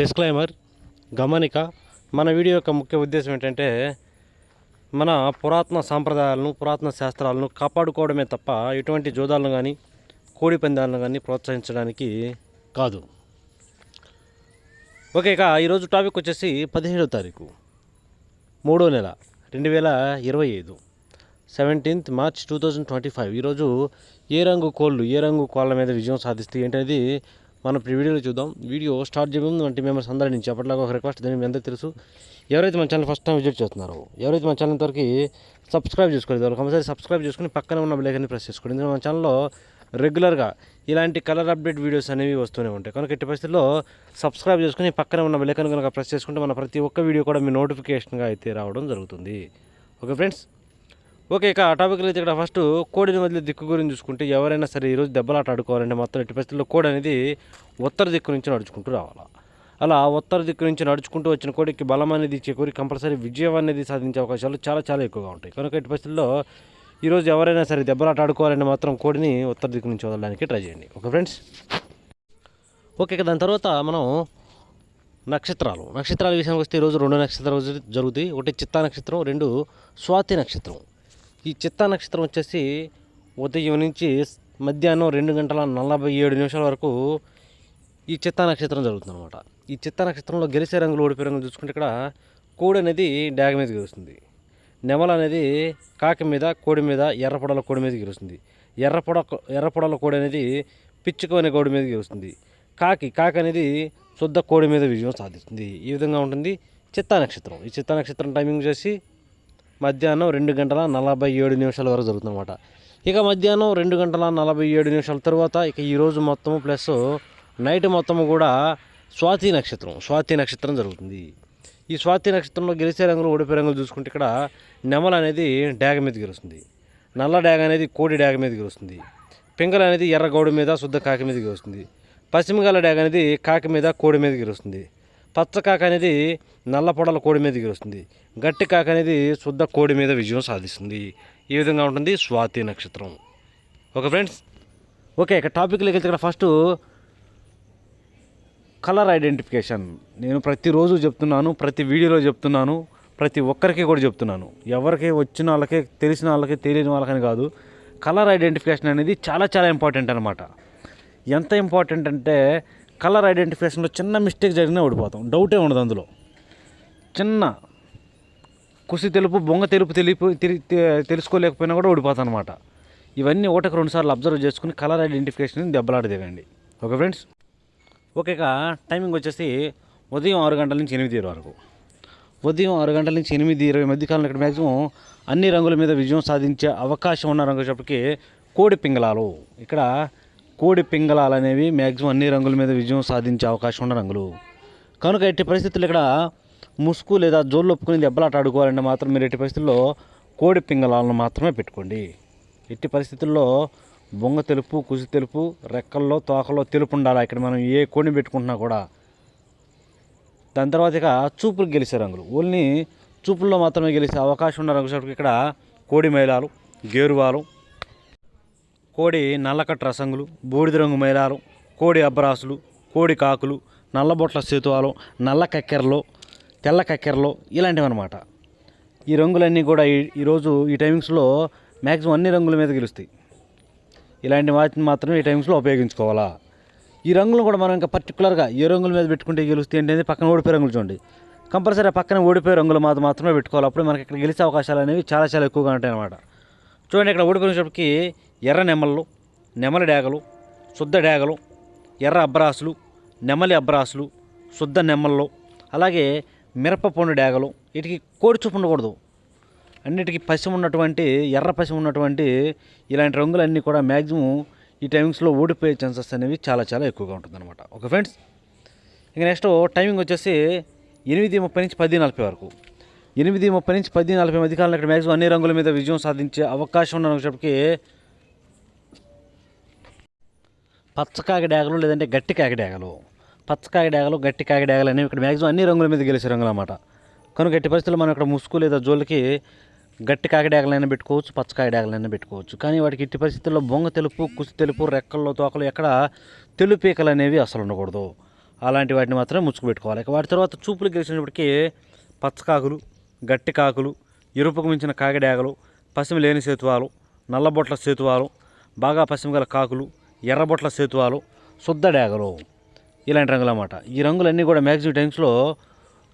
Disclaimer గమనిక మన video యొక్క ముఖ్య ఉద్దేశం ఏంటంటే మన పురాతన సాంప్రదాయాలను పురాతన శాస్త్రాలను కాపాడుకోవడమే తప్ప ఎటువంటి జోదాలను కానీ కోడి పందాలను కానీ ప్రోత్సహించడానికి కాదు. ఓకే ఇక ఈరోజు టాపిక్ వచ్చేసి పదిహేడవ తారీఖు మూడో నెల రెండు వేల ఇరవై ఐదు seventeenth March two thousand twenty five. ఈరోజు ఏ రంగు కోళ్ళు ఏ రంగు కోళ్ళ మీద విజయం సాధిస్తే ఏంటనేది మనం ఇప్పుడు వీడియోలో చూద్దాం. వీడియో స్టార్ట్ చేయడం వంటి మెంబర్స్ అందరి నుంచి. అప్పట్లాగా ఒక రిక్వెస్ట్ దీన్ని మీ తెలుసు. ఎవరైతే మన ఛానల్ ఫస్ట్ టైం విజిట్ చేస్తున్నారో ఎవరైతే మన ఛానల్ ఇంతవరకు సబ్స్క్రైబ్ చేసుకోలేదు వాళ్ళు కంపల్సరీ సబ్స్క్రైబ్ చేసుకుని పక్కన ఉన్న బెలైకన్ని ప్రెస్ చేసుకోండి. ఎందుకంటే మన ఛానల్లో రెగ్యులర్గా ఇలాంటి కలర్ అప్డేట్ వీడియోస్ అనేవి వస్తూనే ఉంటాయి. కనుక ఎట్టి పరిస్థితుల్లో సబ్స్క్రైబ్ చేసుకుని పక్కన ఉన్న బెలైకన్ కనుక ప్రెస్ చేసుకుంటే మన ప్రతి ఒక్క వీడియో కూడా మీ నోటిఫికేషన్గా అయితే రావడం జరుగుతుంది. ఓకే ఫ్రెండ్స్ ఓకే ఇక ఆ టాపిక్లో అయితే ఇక్కడ ఫస్ట్ కోడిని వదిలే దిక్కు గురించి చూసుకుంటే ఎవరైనా సరే ఈరోజు దెబ్బలాట ఆడుకోవాలంటే మొత్తం ఎట్టి పరిస్థితుల్లో కోడి అనేది ఉత్తర దిక్కు నుంచి నడుచుకుంటూ రావాలా? అలా ఉత్తర దిక్కు నుంచి నడుచుకుంటూ వచ్చిన కోడికి బలం అనేది ఇచ్చే చేకూరి కంపల్సరీ విజయం అనేది సాధించే అవకాశాలు చాలా చాలా ఎక్కువగా ఉంటాయి. కనుక ఎట్టి పరిస్థితుల్లో ఈరోజు ఎవరైనా సరే దెబ్బలాట ఆడుకోవాలంటే మాత్రం కోడిని ఉత్తర దిక్కు నుంచి వదలడానికి ట్రై చేయండి. ఓకే ఫ్రెండ్స్ ఓకే ఇక దాని తర్వాత మనం నక్షత్రాలు. నక్షత్రాల విషయానికి వస్తే ఈరోజు రెండు నక్షత్రాలు జరుగుతాయి. ఒకటి చిత్తా నక్షత్రం రెండు స్వాతి నక్షత్రం. ఈ చిత్తా నక్షత్రం వచ్చేసి ఉదయం నుంచి మధ్యాహ్నం రెండు గంటల నలభై ఏడు నిమిషాల వరకు ఈ చిత్తా నక్షత్రం జరుగుతుంది అనమాట ఈ చిత్తా నక్షత్రంలో గెలిచే రంగులు ఓడిపోయే రంగులు చూసుకుంటే ఇక్కడ కోడి అనేది డాగ మీద గెలుస్తుంది. నెమల అనేది కాకి మీద కోడి మీద ఎర్రపొడల కోడి మీద గెలుస్తుంది. ఎర్రపొడ ఎర్రపొడల కోడి అనేది పిచ్చుక అనే కోడి మీద గెలుస్తుంది. కాకి కాకి అనేది శుద్ధ కోడి మీద విజయం సాధిస్తుంది. ఈ విధంగా ఉంటుంది చిత్తా నక్షత్రం ఈ చిత్తా నక్షత్రం టైమింగ్ చేసి మధ్యాహ్నం రెండు గంటల నలభై ఏడు నిమిషాల వరకు జరుగుతుందన్నమాట. ఇక మధ్యాహ్నం రెండు గంటల నలభై ఏడు నిమిషాల తర్వాత ఇక ఈరోజు మొత్తము ప్లస్ నైట్ మొత్తము కూడా స్వాతి నక్షత్రం స్వాతి నక్షత్రం జరుగుతుంది. ఈ స్వాతి నక్షత్రంలో గెలిచే రంగులు ఓడిపోయే రంగులు చూసుకుంటే ఇక్కడ నెమల అనేది డాగ మీద గెలుస్తుంది. నల్ల డ్యాగ అనేది కోడి డాగ మీద గెలుస్తుంది. పింగళ అనేది ఎర్రగౌడు మీద శుద్ధ కాకి మీద గెలుస్తుంది. పశ్చిమగాల డ్యాగ అనేది కాకి మీద కోడి మీద గెలుస్తుంది. పచ్చ కాక అనేది నల్ల పొడల కోడి మీద గెలుస్తుంది గట్టి కాక అనేది శుద్ధ కోడి మీద విజయం సాధిస్తుంది. ఈ విధంగా ఉంటుంది స్వాతి నక్షత్రం. ఓకే ఫ్రెండ్స్ ఓకే ఇక టాపిక్లోకి వెళ్తే ఇక్కడ ఫస్ట్ కలర్ ఐడెంటిఫికేషన్. నేను ప్రతిరోజు చెప్తున్నాను ప్రతి వీడియోలో చెప్తున్నాను ప్రతి ఒక్కరికి కూడా చెప్తున్నాను. ఎవరికి వచ్చిన వాళ్ళకి తెలిసిన వాళ్ళకి తెలియని వాళ్ళకని కాదు. కలర్ ఐడెంటిఫికేషన్ అనేది చాలా చాలా ఇంపార్టెంట్ అనమాట ఎంత ఇంపార్టెంట్ అంటే కలర్ ఐడెంటిఫికేషన్లో చిన్న మిస్టేక్ జరిగినా ఓడిపోతాం. డౌటే ఉండదు అందులో. చిన్న కుసి తెలుపు బొంగ తెలుపు తెలిపి తెలుసుకోలేకపోయినా కూడా ఓడిపోతాం అనమాట ఇవన్నీ ఒకటికి రెండు సార్లు అబ్జర్వ్ చేసుకుని కలర్ ఐడెంటిఫికేషన్ దెబ్బలాడదేవండి ఓకే ఫ్రెండ్స్? ఓకే టైమింగ్ వచ్చేసి ఉదయం ఆరు గంటల నుంచి ఎనిమిది ఇరవై వరకు. ఉదయం ఆరు గంటల నుంచి ఎనిమిది ఇరవై మధ్య కాలంలో ఇక్కడ మ్యాక్సిమం అన్ని రంగుల మీద విజయం సాధించే అవకాశం ఉన్న రంగు చెప్పటికి కోడి పింగళాలు. ఇక్కడ కోడి పింగళాలు అనేవి మ్యాక్సిమం అన్ని రంగుల మీద విజయం సాధించే అవకాశం ఉన్న రంగులు. కనుక ఎట్టి పరిస్థితులు ఇక్కడ ముసుగు లేదా జోళ్ళు ఒప్పుకుని దెబ్బలాట ఆడుకోవాలంటే మాత్రం మీరు ఎట్టి పరిస్థితుల్లో కోడి పింగళాలను మాత్రమే పెట్టుకోండి. ఎట్టి పరిస్థితుల్లో బొంగ తెలుపు కుసి తెలుపు రెక్కల్లో తోకల్లో తెలుపు ఉండాలి? ఇక్కడ మనం ఏ కోడిని పెట్టుకుంటున్నా కూడా. దాని తర్వాత ఇక చూపులు గెలిచే రంగులు. ఓన్లీ చూపుల్లో మాత్రమే గెలిచే అవకాశం ఉన్న రంగు ఇక్కడ కోడి మైలాలు గేరువాలు కోడి నల్లకట్ట రసంగులు బూడిద రంగు మైలాలు కోడి అబ్బరాసులు కోడి కాకులు నల్లబొట్ల సేతువాలు నల్ల కక్కెరలు తెల్ల కక్కెరలు ఇలాంటివి అనమాట ఈ రంగులన్నీ కూడా ఈ ఈరోజు ఈ టైమింగ్స్లో మ్యాక్సిమం అన్ని రంగుల మీద గెలుస్తాయి. ఇలాంటి వాటిని మాత్రమే ఈ టైమ్స్లో ఉపయోగించుకోవాలా? ఈ రంగులు కూడా మనం ఇంకా పర్టికులర్గా ఏ రంగుల మీద పెట్టుకుంటే గెలుస్తాయి ఏంటంటే పక్కన ఓడిపోయే రంగులు చూడండి. కంపల్సరీ పక్కన ఓడిపోయే రంగులు మాత్రం మాత్రమే పెట్టుకోవాలి. అప్పుడు మనకి ఇక్కడ గెలిచే అవకాశాలు అనేవి చాలా చాలా ఎక్కువగా ఉంటాయి అన్నమాట చూడండి ఇక్కడ ఓడిపోయినప్పటికీ ఎర్ర నెమళ్ళు నెమలి డేగలు శుద్ధ డేగలు ఎర్ర అబ్బరాసులు నెమలి అబ్బరాసులు శుద్ధ నెమళ్ళు అలాగే మిరప పండు డేగలు వీటికి కోడిచూపు ఉండకూడదు. అన్నిటికీ పశ్చిమ ఉన్నటువంటి ఎర్ర పశ్చిమ ఉన్నటువంటి ఇలాంటి రంగులన్నీ కూడా మ్యాక్సిమం ఈ టైమింగ్స్లో ఓడిపోయే ఛాన్సెస్ అనేవి చాలా చాలా ఎక్కువగా ఉంటుందన్నమాట. ఓకే ఫ్రెండ్స్ ఇంకా నెక్స్ట్ టైమింగ్ వచ్చేసి ఎనిమిది ముప్పై నుంచి పది నలభై వరకు. ఎనిమిది ముప్పై నుంచి పది నలభై మధ్య కాలం ఇక్కడ మ్యాక్సిమం అన్ని రంగుల మీద విజయం సాధించే అవకాశం ఉన్నప్పటికీ పచ్చ కాకిడాగలు లేదంటే గట్టి కాకిడాగలు పచ్చ కాకిడాగలు గట్టి కాకిడాగలు అనేవి ఇక్కడ మ్యాక్సిమం అన్ని రంగుల మీద గెలిచే రంగులు అన్నమాట. కనుక గట్టి పరిస్థితుల్లో మనం ఇక్కడ ముసుగు లేదా జోలికి గట్టి కాకిడాగలైనా పెట్టుకోవచ్చు పచ్చ కాకిడాగలైనా పెట్టుకోవచ్చు. కానీ వాటికి ఇట్టి పరిస్థితుల్లో బొంగ తెలుపు కుసి తెలుపు రెక్కల్లో తోకలు ఎక్కడ తెలుపీకలు అనేవి అసలు ఉండకూడదు. అలాంటి వాటిని మాత్రమే ముసుగు పెట్టుకోవాలి. వాటి తర్వాత చూపులు గెలిచినప్పటికీ పచ్చకాకులు గట్టి కాకులు ఎరుపుకు మించిన కాకిడాగలు పసిమి లేని సేతువాలు నల్లబొట్ల సేతువాలు బాగా పసిమి గల కాకులు ఎర్రబొట్ల సేతువాలు శుద్ధ డేగలు ఇలాంటి రంగులు అన్నమాట ఈ రంగులన్నీ కూడా మ్యాక్సిమం టైమ్స్లో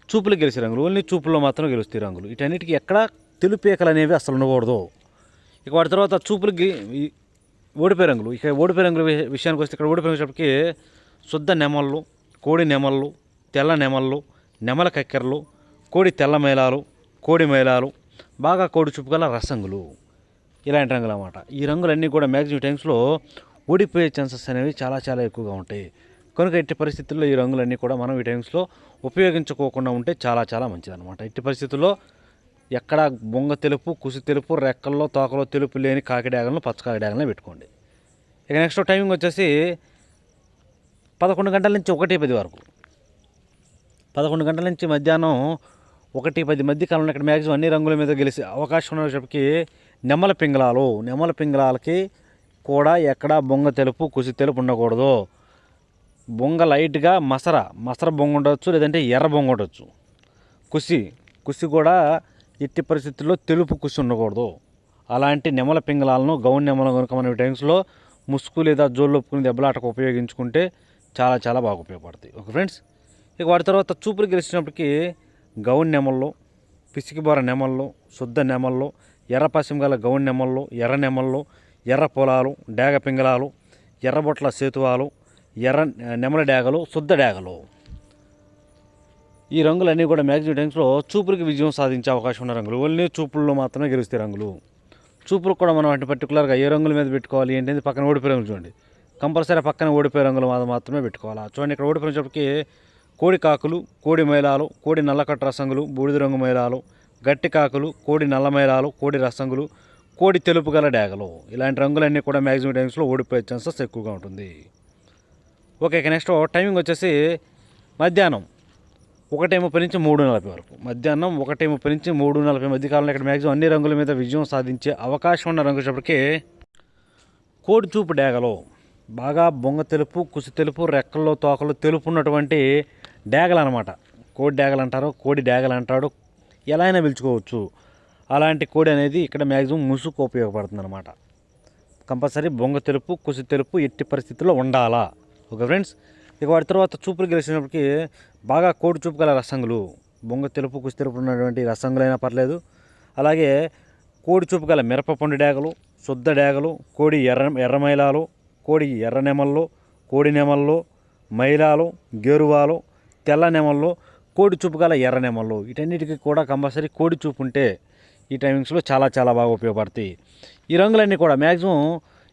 చూపులు గెలిచే రంగులు. ఓన్లీ చూపుల్లో మాత్రం గెలుస్తాయి రంగులు. వీటన్నిటికీ ఎక్కడ తెలుపేకలు అనేవి అసలు ఉండకూడదు. ఇక వాటి తర్వాత చూపులు ఓడిపోయే రంగులు. ఇక ఓడిపోయే రంగుల విషయానికి వస్తే ఇక్కడ ఓడిపోయిన వచ్చేటప్పటికి శుద్ధ నెమళ్ళు కోడి నెమళ్ళు తెల్ల నెమళ్ళు నెమల కక్కెరలు కోడి తెల్ల మేళాలు కోడి మేళాలు బాగా కోడి చూపు గల రసంగులు. ఇలాంటి రంగులు అన్నమాట ఈ రంగులన్నీ కూడా మ్యాక్సిమం టైమ్స్లో ఓడిపోయే ఛాన్సెస్ అనేవి చాలా చాలా ఎక్కువగా ఉంటాయి. కనుక ఎట్టి పరిస్థితుల్లో ఈ రంగులన్నీ కూడా మనం ఈ టైమ్స్లో ఉపయోగించుకోకుండా ఉంటే చాలా చాలా మంచిదన్నమాట. ఎట్టి పరిస్థితుల్లో ఎక్కడ బొంగ తెలుపు కుసి తెలుపు రెక్కల్లో తోకలో తెలుపు లేని కాకిడాగలను పచ్చ కాకిడాగలను పెట్టుకోండి. ఇక నెక్స్ట్ టైమింగ్ వచ్చేసి పదకొండు గంటల నుంచి ఒకటి పది వరకు. పదకొండు గంటల నుంచి మధ్యాహ్నం ఒకటి పది మధ్య కాలంలో ఇక్కడ మ్యాక్సిమం అన్ని రంగుల మీద గెలిచే అవకాశం ఉన్నప్పటికీ నెమ్మల పింగళాలు నెమ్మల పింగళాలకి కూడా ఎక్కడ బొంగ తెలుపు కుసి తెలుపు ఉండకూడదు. బొంగ లైట్గా మసర మసర బొంగ ఉండవచ్చు లేదంటే ఎర్ర బొంగ ఉండవచ్చు కుసి కుసి కూడా ఎట్టి పరిస్థితుల్లో తెలుపు కుసి ఉండకూడదు. అలాంటి నెమల పింగళాలను గౌన్ నెమల కనుక మనం టైమ్స్లో ముసుగు లేదా జోళ్ళు ఒప్పుకుని దెబ్బలాటకు ఉపయోగించుకుంటే చాలా చాలా బాగా ఉపయోగపడతాయి. ఓకే ఫ్రెండ్స్ ఇక వాటి తర్వాత చూపులు గెలిచినప్పటికీ గౌన్ నెమల్లో పిసికిబోర నెమల్లో శుద్ధ నెమల్లో ఎర్ర పశ్చిమ గల గౌన్ నెమల్లో ఎర్ర నెమల్లో ఎర్ర పొలాలు డేగ పింగళాలు ఎర్రబొట్ల సేతువాలు ఎర్ర నెమల డేగలు శుద్ధ డేగలు. ఈ రంగులన్నీ కూడా మ్యాక్సిమం టైమ్స్లో చూపులకి విజయం సాధించే అవకాశం ఉన్న రంగులు. ఓన్లీ చూపుల్లో మాత్రమే గెలుస్తాయి రంగులు. చూపులు కూడా మనం అంటే పర్టికులర్గా ఏ రంగుల మీద పెట్టుకోవాలి ఏంటంటే పక్కన ఓడిపోయే రంగులు చూడండి. కంపల్సరీ పక్కన ఓడిపోయే రంగులు మాత్రమే పెట్టుకోవాలి? చూడండి ఇక్కడ ఓడిపోయినప్పటికీ కోడి కాకులు కోడి మైలాలు కోడి నల్లకట్ట రసంగులు బూడిద రంగు మైలాలు గట్టి కాకులు కోడి నల్ల మైలాలు కోడి రసంగులు కోడి తెలుపు గల డాగలు. ఇలాంటి రంగులన్నీ కూడా మ్యాక్సిమం టైమ్స్లో ఓడిపోయే ఛాన్సెస్ ఎక్కువగా ఉంటుంది. ఓకే ఇక నెక్స్ట్ టైమింగ్ వచ్చేసి మధ్యాహ్నం ఒకటి ముప్పై నుంచి మూడు నలభై వరకు. మధ్యాహ్నం ఒకటి ముప్పై నుంచి మూడు నలభై మధ్య కాలంలో ఇక్కడ మ్యాక్సిమం అన్ని రంగుల మీద విజయం సాధించే అవకాశం ఉన్న రంగు వచ్చేటప్పటికి కోడి చూపు డేగలు. బాగా బొంగ తెలుపు కుసి తెలుపు రెక్కల్లో తోకలు తెలుపు ఉన్నటువంటి డేగలు అనమాట కోడి డేగలు అంటారు కోడి డేగలు అంటాడు ఎలా అయినా పిలుచుకోవచ్చు. అలాంటి కోడి అనేది ఇక్కడ మ్యాక్సిమం ముసుగు ఉపయోగపడుతుంది అనమాట కంపల్సరీ బొంగ తెలుపు కుసి తెలుపు ఎట్టి పరిస్థితుల్లో ఉండాలా. Okay friends? ఇక వాటి తర్వాత చూపులు గెలిచినప్పటికీ బాగా కోడి చూపు గల రసంగులు బొంగ తెలుపు కుసి తెలుపు ఉన్నటువంటి రసంగులైనా పర్లేదు. అలాగే కోడి చూపు గల మిరప డేగలు శుద్ధ డేగలు కోడి ఎర్ర ఎర్ర మైలాలు కోడి ఎర్ర నెమల్లో కోడి నెమల్లో మైలాలు గేరువాలు తెల్ల నెమళ్ళు కోడి చూపు గల ఎర్ర నెమల్లో వీటన్నిటికీ కూడా కంపల్సరీ కోడి చూపు ఉంటే ఈ టైమింగ్స్లో చాలా చాలా బాగా ఉపయోగపడతాయి. ఈ రంగులన్నీ కూడా మ్యాక్సిమం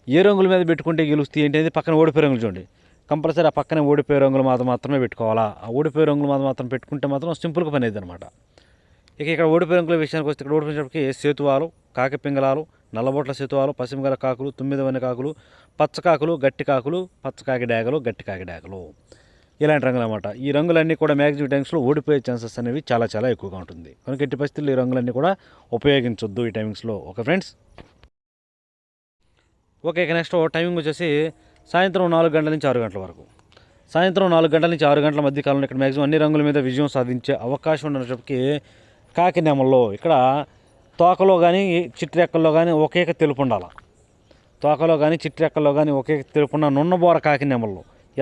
ఏ రంగుల మీద పెట్టుకుంటే గెలుస్తాయి ఏంటంటే పక్కన ఓడిపోయే రంగులు చూడండి. కంపల్సరీ ఆ పక్కనే ఓడిపోయే రంగులు మాత్రం మాత్రమే పెట్టుకోవాలా? ఆ ఓడిపోయే రంగులు మాత్రం మాత్రం పెట్టుకుంటే మాత్రం సింపుల్గా పని అయింది అనమాట ఇక ఇక్కడ ఓడిపోయే రంగుల విషయానికి వస్తే ఇక్కడ ఓడిపోయినప్పటికీ సేతువాలు కాకి పింగళాలు నల్లబొట్ల సేతువాలు పసిమిగల కాకులు తొమ్మిదవని కాకులు పచ్చకాకులు గట్టి కాకులు పచ్చకాకి డాగలు గట్టి కాకి డాగలు. ఇలాంటి రంగులు అనమాట ఈ రంగులన్నీ కూడా మ్యాక్సిమం టైమ్స్లో ఓడిపోయే ఛాన్సెస్ అనేవి చాలా చాలా ఎక్కువగా ఉంటుంది. కనుక ఎట్టి పరిస్థితుల్లో ఈ రంగులన్నీ కూడా ఉపయోగించొద్దు ఈ టైమింగ్స్లో. Okay friends? ఓకే ఇక నెక్స్ట్ టైమింగ్ వచ్చేసి సాయంత్రం నాలుగు గంటల నుంచి ఆరు గంటల వరకు. సాయంత్రం నాలుగు గంటల నుంచి ఆరు గంటల మధ్య కాలంలో ఇక్కడ మ్యాక్సిమం అన్ని రంగుల మీద విజయం సాధించే అవకాశం ఉన్నప్పటికీ కాకినేమల్లో ఇక్కడ తోకలో కానీ చిట్రెక్కల్లో కానీ ఒకేక తెలుపు ఉండాలి తోకలో కానీ చిట్రెక్కల్లో కానీ ఒకే తెలుపున్న నున్నబోర కాకి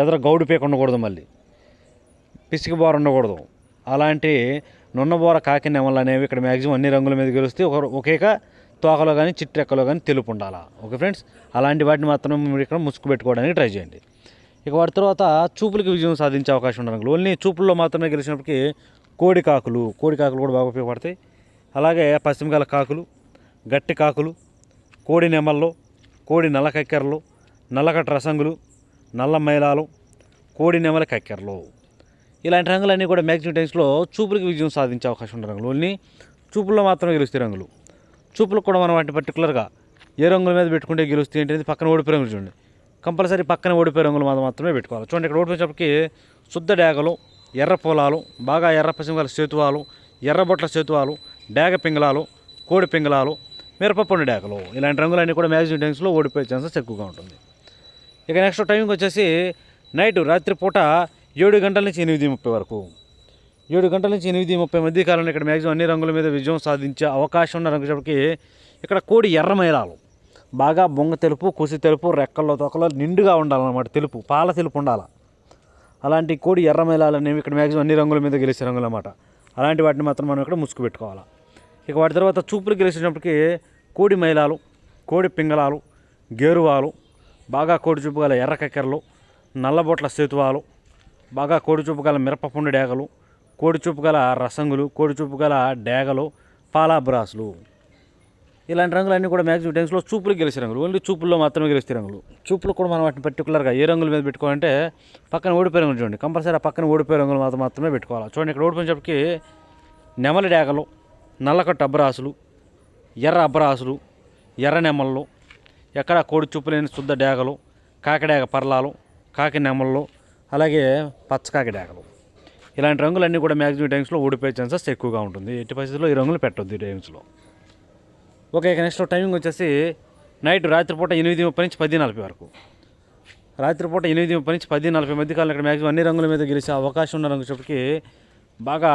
ఎదర గౌడు పీక ఉండకూడదు మళ్ళీ. పిసికి బోర ఉండకూడదు. అలాంటి నున్నబోర కాకి నెమలు అనేవి ఇక్కడ మ్యాక్సిమం అన్ని రంగుల మీద గెలుస్తే ఒక ఒకేక తోకలో కానీ చిట్టెక్కలో కానీ తెలుపు ఉండాలా. Okay friends? అలాంటి వాటిని మాత్రం మీరు ఇక్కడ ముసుగు పెట్టుకోవడానికి ట్రై చేయండి. ఇక వాటి తర్వాత చూపులకి విజయం సాధించే అవకాశం ఉన్న ఓన్లీ చూపుల్లో మాత్రమే గెలిచినప్పటికీ కోడి కాకులు కోడి కాకులు కూడా బాగా ఉపయోగపడతాయి. అలాగే పశ్చిమగల కాకులు గట్టి కాకులు కోడి నెమళ్ళు కోడి నల్లకక్కెరలు నల్లకట్ట రసంగులు నల్ల మైలాలు కోడి నెమల కక్కెరలు. ఇలాంటి రంగులన్నీ కూడా మ్యాక్సిమం టైమ్స్లో చూపులకు విజయం సాధించే అవకాశం ఉన్న రంగులు. ఓన్లీ చూపుల్లో మాత్రమే గెలుస్తాయి రంగులు. చూపులకు కూడా మనం వాటిని పర్టికులర్గా ఏ రంగుల మీద పెట్టుకుంటే గెలుస్తాయి ఏంటంటే పక్కన ఓడిపోయే రంగులు చూడండి. కంపల్సరీ పక్కన ఓడిపోయే రంగులు మాత్రం మాత్రమే పెట్టుకోవాలి. చూడండి ఇక్కడ ఓడిపోయేటప్పటికి శుద్ధ డేగలు ఎర్ర పొలాలు బాగా ఎర్ర పసిమగల సేతువాలు ఎర్రబొట్ల సేతువాలు డేగ పింగళాలు కోడి పింగళాలు మిరపపండు డేగలు ఇలాంటి రంగులన్నీ కూడా మ్యాక్సిమం టైమ్స్లో ఓడిపోయే ఛాన్సెస్ ఎక్కువగా ఉంటుంది. ఇక నెక్స్ట్ టైంకి వచ్చేసి నైట్ రాత్రి పూట ఏడు గంటల నుంచి ఎనిమిది ముప్పై వరకు. ఏడు గంటల నుంచి ఎనిమిది ముప్పై మధ్య కాలంలో ఇక్కడ మ్యాక్సిమం అన్ని రంగుల మీద విజయం సాధించే అవకాశం ఉన్న రంగుసేపటికి ఇక్కడ కోడి ఎర్ర మైలాలు. బాగా బొంగ తెలుపు కుసి తెలుపు రెక్కల్లో తొక్కలో నిండుగా ఉండాలన్నమాట తెలుపు పాల తెలుపు ఉండాలి. అలాంటి కోడి ఎర్రమైలాలు అనేవి ఇక్కడ మ్యాక్సిమం అన్ని రంగుల మీద గెలిచే రంగులు అన్నమాట. అలాంటి వాటిని మాత్రం మనం ఇక్కడ ముసుగు పెట్టుకోవాలి. ఇక వాటి తర్వాత చూపులు గెలిచినప్పటికీ కోడి మైలాలు కోడి పింగళాలు గేరువాలు బాగా కోడిచూపు గల ఎర్ర కక్కెరలు నల్లబొట్ల సేతువాలు బాగా కోడిచూపు గల మిరపపుండు డేగలు కోడిచూపు గల రసంగులు కోడిచూపు గల డేగలు పాలాబ్రాసులు ఇలాంటి రంగులన్నీ కూడా మ్యాక్సిమం టైమ్స్లో చూపులు గెలిచే రంగులు. ఓన్లీ చూపుల్లో మాత్రమే గెలిచే రంగులు. చూపులు కూడా మనం వాటిని పర్టికులర్గా ఏ రంగుల మీద పెట్టుకోవాలంటే పక్కన ఓడిపోయే రంగులు చూడండి. కంపల్సరీ ఆ పక్కన ఓడిపోయే రంగులు మాత్రం మాత్రమే పెట్టుకోవాలి. చూడండి ఇక్కడ ఓడిపోయినప్పటికీ నెమలి డేగలు నల్లకట్టు అబ్బరాసులు ఎర్ర అబ్బరాసులు ఎర్ర నెమళ్ళు ఎక్కడ కోడి చూపు లేని శుద్ధ డేగలు కాకిడేగ పర్లాలు కాకి నెమళ్ళు అలాగే పచ్చకాకి డేగలు. ఇలాంటి రంగులన్నీ కూడా మ్యాక్సిమం టైమ్స్లో ఓడిపోయే ఛాన్సెస్ ఎక్కువగా ఉంటుంది. ఎట్టి పరిస్థితుల్లో ఈ రంగులు పెట్టొద్దు ఈ టైమ్స్లో. ఓకే ఇక నెక్స్ట్ టైమింగ్ వచ్చేసి నైట్ రాత్రిపూట ఎనిమిది ముప్పై నుంచి పది నలభై వరకు. రాత్రిపూట ఎనిమిది ముప్పై నుంచి పది నలభై మధ్య కాలం ఇక్కడ మ్యాక్సిమం అన్ని రంగుల మీద గెలిచే అవకాశం ఉన్న రంగు చెప్పటికి బాగా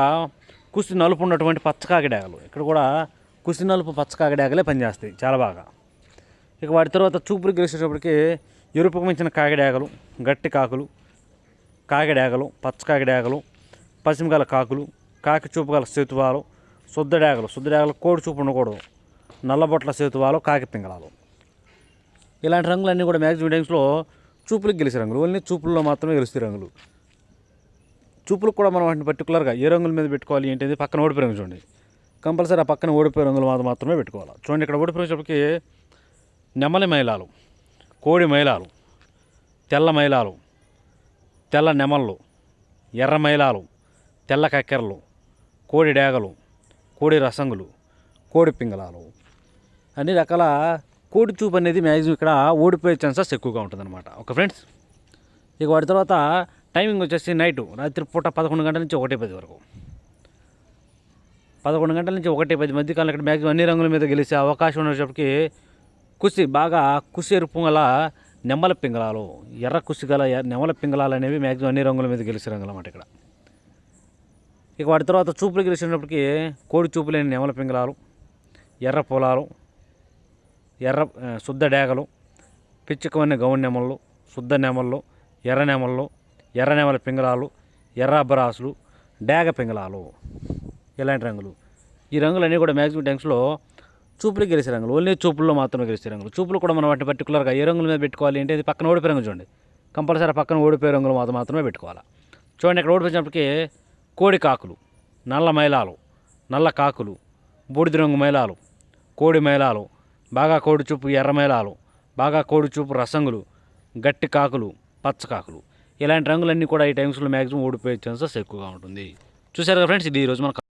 కుస్తి నలుపు ఉన్నటువంటి పచ్చకాకి డేగలు. ఇక్కడ కూడా కుస్తి నలుపు పచ్చకాకి డేగలే పనిచేస్తాయి చాలా బాగా. ఇక వాటి తర్వాత చూపులు గెలిచేటప్పటికి ఎరుపుకు మించిన కాకిడేగలు గట్టి కాకులు కాకిడేగలు పచ్చకాకిడేగలు పశ్చిమగల కాకులు కాకి చూపు గల సేతువాలు శుద్ధ డేగలు శుద్ధ డేగలు కోడి చూపు ఉండకూడదు. నల్లబొట్ల సేతువాలు కాకి పింగళాలు ఇలాంటి రంగులన్నీ కూడా మ్యాక్సిమం టైమ్స్లో చూపులకు గెలిచే రంగులు. ఓన్లీ చూపుల్లో మాత్రమే గెలుస్తాయి రంగులు. చూపులకు కూడా మనం వాటిని పర్టికులర్గా ఏ రంగుల మీద పెట్టుకోవాలి ఏంటిది పక్కన ఓడిపోయి రంగు చూడండి. కంపల్సరీ ఆ పక్కన ఓడిపోయే రంగులు మాత్రం మాత్రమే పెట్టుకోవాలి. చూడండి ఇక్కడ ఓడిపోయేటప్పటికి నెమలి మైలాలు కోడి మైలాలు తెల్ల మైలాలు తెల్ల నెమళ్ళు ఎర్ర మైలాలు తెల్ల కక్కెరలు కోడి డేగలు కోడి రసంగులు కోడి పింగళాలు. అన్ని రకాల కోడి చూపు అనేది మ్యాక్సిమం ఇక్కడ ఓడిపోయే ఛాన్సెస్ ఎక్కువగా ఉంటుందన్నమాట. Okay friends? ఇక వాటి తర్వాత టైమింగ్ వచ్చేసి నైట్ రాత్రి పూట పదకొండు గంటల నుంచి ఒకటి పది వరకు. పదకొండు గంటల నుంచి ఒకటి పది మధ్యకాలం ఇక్కడ మ్యాక్సిమం అన్ని రంగుల మీద గెలిచే అవకాశం ఉన్నప్పటికీ కుసి బాగా కుసేరు ఎరుపు నెమ్మల పింగళాలు. ఎర్ర కుసి గల ఎ- పింగళాలు అనేవి మ్యాక్సిమం అన్ని రంగుల మీద గెలిచిన రంగులన్నమాట ఇక్కడ. ఇక వాటి తర్వాత చూపులు గెలిచినప్పటికీ కోడి చూపు లేని నెమల పింగళాలు ఎర్ర పొలాలు ఎర్ర శుద్ధ డేగలు పిచ్చుకమైన గౌన్ నెమళ్ళు శుద్ధ నెమళ్ళు ఎర్ర నెమళ్ళు ఎర్ర నెమల పింగళాలు ఎర్ర అబ్బరాసులు డేగ పింగళాలు ఇలాంటి రంగులు. ఈ రంగులన్నీ కూడా మ్యాక్సిమం ట్యాంక్స్లో చూపులు గెలిచే రంగులు. ఓన్లీ చూపుల్లో మాత్రమే గెలిచే రంగులు. చూపులు కూడా మనం వాటిని పర్టికులర్గా ఏ రంగుల మీద పెట్టుకోవాలి అంటే పక్కన ఓడిపోయే రంగు చూడండి. కంపల్సరీ పక్కన ఓడిపోయే రంగులు మాత్రం మాత్రమే పెట్టుకోవాలి. చూడండి ఇక్కడ ఓడిపోయినప్పటికీ కోడి కాకులు నల్ల మైలాలు నల్ల కాకులు బూడిద రంగు మైలాలు కోడి మైలాలు బాగా కోడి చూపు ఎర్ర మైలాలు బాగా కోడి చూపు రసంగులు గట్టి కాకులు పచ్చ కాకులు. ఇలాంటి రంగులన్నీ కూడా ఈ టైమ్స్లో మ్యాక్సిమం ఓడిపోయే ఛాన్సెస్ ఎక్కువగా ఉంటుంది. చూసారు కదా ఫ్రెండ్స్ ఇది ఈరోజు మన